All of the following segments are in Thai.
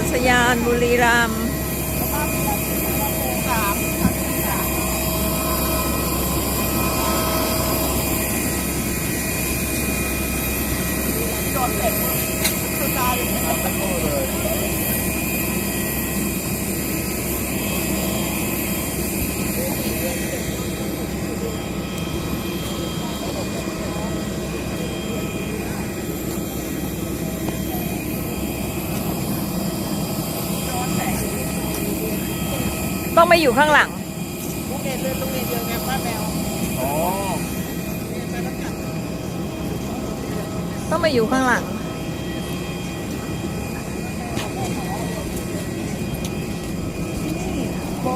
กัศยานบุรีรัมย์โดนเสร็จคือตายเลย ต้องมาอยู่ข้างหลัง โรงเรียนเรียนโรงเรียนเดียวกันป้าแมวอ๋อเรียนไปแล้วกันต้องมาอยู่ข้างหลัง โบ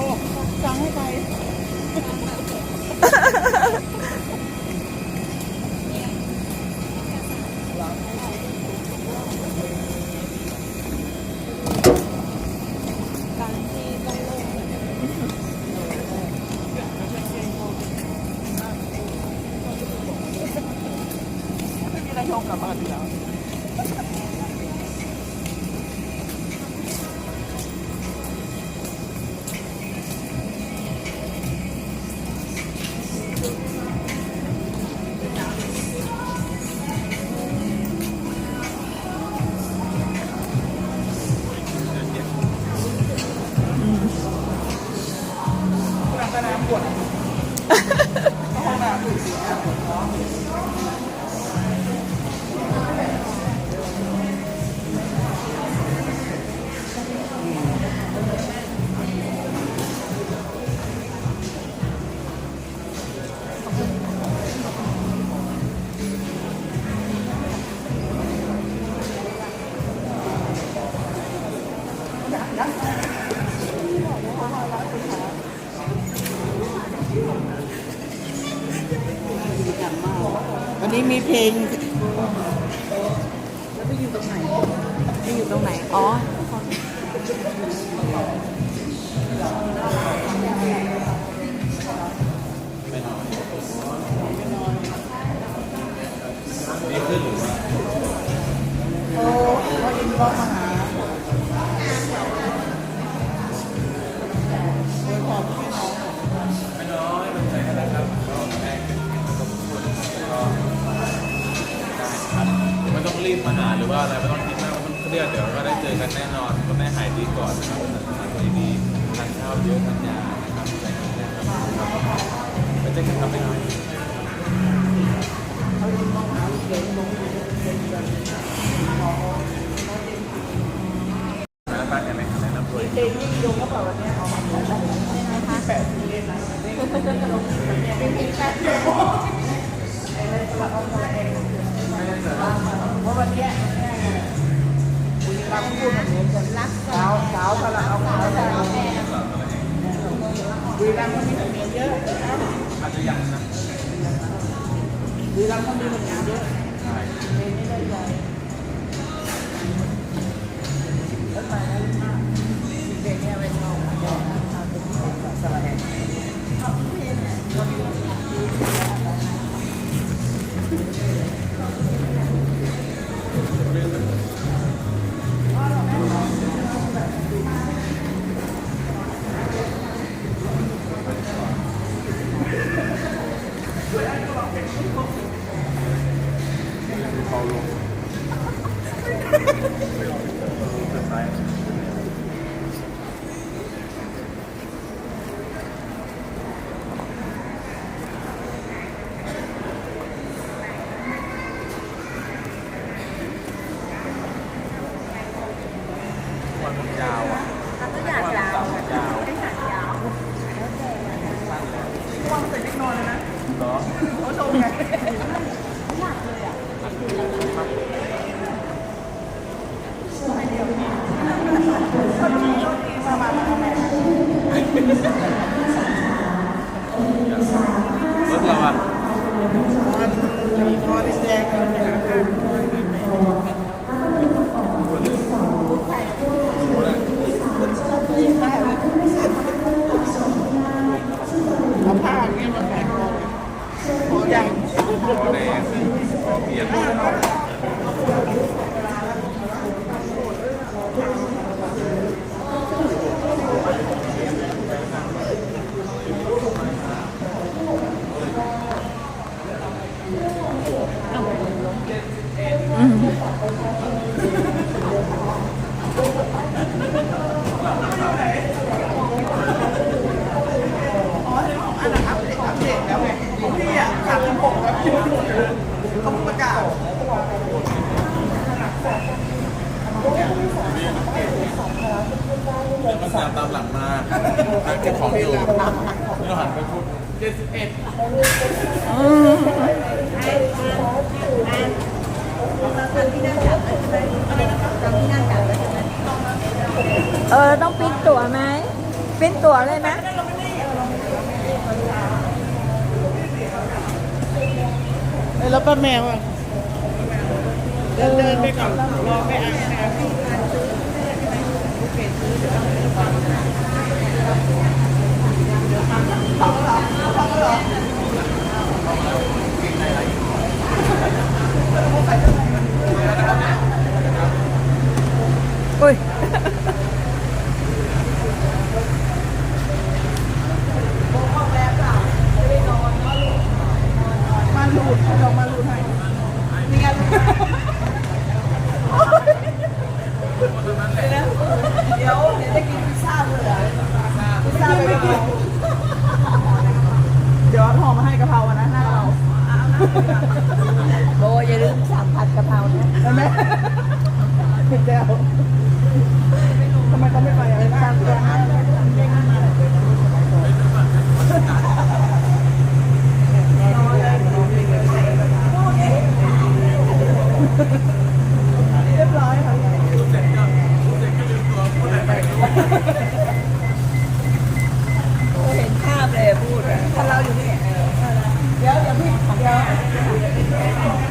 สั่งให้ไป ไม่มีอะไรโยงกลับบ้านดีแล้ว เพลงแล้วไปอยู่ตรงไหนไปอยู่ตรงไหน อ๋อดีขึ้นหรือว่าโอ้เขาอินบ็อกซ์มา รีบมาหาหรือว่าอะไรไม่ต้องคิดมากไม่ต้องเครียดเดี๋ยวก็ได้เจอกันแน่นอนก็แม่หายดีก่อนนะครับทานดีดีทานข้าวเยอะทานยานะครับใส่กันนะครับไปเจอกันครับไม่น้อย วันนี้บุรีรัมย์พูดแบบนี้จะรักสาวสาวสลับเอาสาวสาวบุรีรัมย์เขามีผลงานเยอะอาจจะยังนะบุรีรัมย์เขามีผลงานเยอะใช่เพลงนี้ได้ใจแล้วไปแล้วมากเพลงนี้ไม่ชอบสลับแห่งเบาลงซ้าย Paulo. ไงรถเราอะมีพอที่แดงกันนะเอาผ้าอย่างนี้มา ยังขอแด。ามสิบหกแล้วเขาเพิ่งประกาศเดี๋ยวมันตามตามหลังมาตั้งเก็บของอยู่แล้วหันไปพูดเจ็ดสิบเอ็ดเออ ต้องปิ้นตั๋วไหมปิ้นตั๋วเลยไห แล้วป้าแมวอะเดินเดินไปก่อนรอไปอ่านแมวอุ้ย มาหลุดลองมาหลุดให้นี่ไงเดี๋ยวเดี๋ยวจะกินพิซซ่าเลยอะพิซซ่าไปกะเพราเดี๋ยวห่อ มาให้กะเพราอะนะหน้าเรา โบอย่าลืมสั่งผัดกะเพรานะ เห็นไหมผิดแล้วทำไมเขาไม่ไปอะไรบ้างตัวนั้นเด้งขึ้นมาเลยเรียบร้อยค่ะ เห็นภาพเลยพูด ถ้าเราอยู่นี่ เดี๋ยวเดี๋ยวพี่เดี๋ยว